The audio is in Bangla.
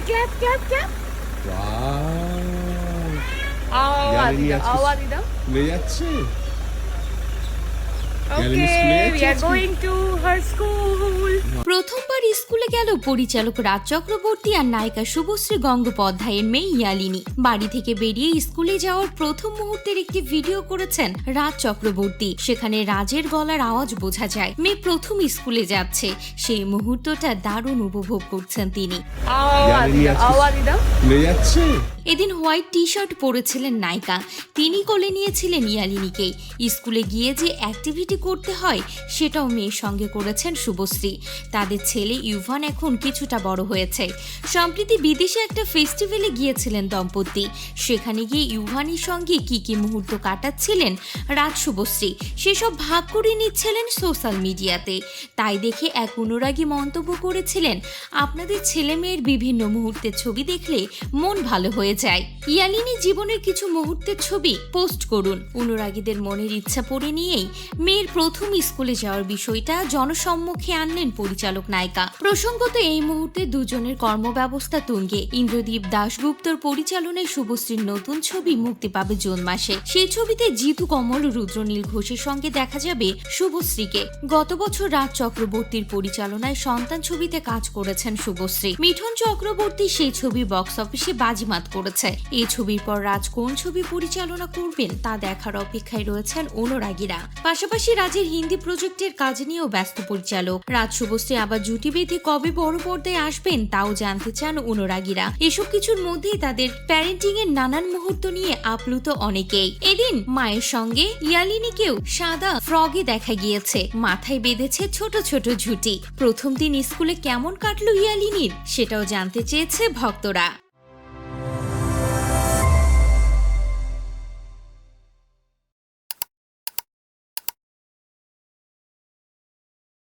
Clap clap clap Wow! দাও আজকে আওয়াজ দাও স্কুলে যাচ্ছে। প্রথমবার স্কুলে গেল পরিচালক রাজ চক্রবর্তী আর নায়িকা শুভশ্রী গঙ্গোপাধ্যায়ের মেয়ে ইয়ালিনী। বাড়ি থেকে বেরিয়ে স্কুলে যাওয়ার প্রথম মুহূর্তের একটি ভিডিও করেছেন রাজ চক্রবর্তী সেখানে রাজের গলার আওয়াজ বোঝা যায় মেয়ে প্রথম স্কুলে যাচ্ছে। সেই মুহূর্তটা দারুণ উপভোগ করছেন তিনি। এদিন হোয়াইট টি শার্ট পরেছিলেন নায়িকা। তিনি কোলে নিয়েছিলেন ইয়ালিনীকে স্কুলে গিয়ে যে অ্যাক্টিভিটি করতে হয় সেটাও মেয়ের সঙ্গে করেছেন শুভশ্রী। তাদের ছেলে ইউভান এখন কিছুটা বড় হয়েছে। সম্প্রতি বিদেশে একটা ফেস্টিভ্যালে গিয়েছিলেন দম্পতি। সেখানে গিয়ে ইউভানের সঙ্গে কি কি মুহূর্ত কাটাচ্ছিলেন রাজ শুভশ্রী। সেসব ভাগ করে নিচ্ছিলেন সোশ্যাল মিডিয়াতে। তাই দেখে এক অনুরাগী মন্তব্য করেছিলেন, আপনাদের ছেলে মেয়ের বিভিন্ন মুহূর্তের ছবি দেখলে মন ভালো হয়ে যায়। ইয়ালিনী জীবনের কিছু মুহূর্তের ছবি পোস্ট করুন। অনুরাগীদের মনের ইচ্ছা পড়ে নিয়েই মেয়ের প্রথম স্কুলে যাওয়ার বিষয়টা জনসম্মুখে আনলেন পরিচালক নায়িকা। প্রসঙ্গত এই মুহূর্তে দুজনের কর্মব্যবস্থা তুঙ্গে। ইন্দ্রদীপ দাশগুপ্তর পরিচালনায় শুভশ্রীর নতুন ছবি মুক্তি পাবে জুন মাসে। সেই ছবিতে জিতু কমল রুদ্রনীল ঘোষের সঙ্গে দেখা যাবে শুভশ্রীকে। গত বছর রাজ চক্রবর্তীর পরিচালনায় সন্তান ছবিতে কাজ করেছেন শুভশ্রী। মিঠুন চক্রবর্তী সেই ছবি বক্স অফিসে বাজিমাত করেছে। এই ছবির পর রাজ কোন ছবি পরিচালনা করবেন তা দেখার অপেক্ষায় রয়েছেন অনুরাগীরা। পাশাপাশি রাজের হিন্দি প্রজেক্টের কাজ নিয়েও ব্যস্ত পরিচালক। রাজ শুভশ্রী আবার জুটি বেঁধে কবে বড় পর্দায় আসবেন তাও জানতে চান অনুরাগীরা। এসব কিছুর মধ্যেই তাদের প্যারেন্টিং এর নানান মুহূর্ত নিয়ে আপ্লুত অনেকেই। এদিন মায়ের সঙ্গে ইয়ালিনীকেও সাদা ফ্রগে দেখা গিয়েছে। মাথায় বেঁধেছে ছোট ছোট ঝুটি। প্রথম দিন স্কুলে কেমন কাটলো ইয়ালিনীর, সেটাও জানতে চেয়েছে ভক্তরা।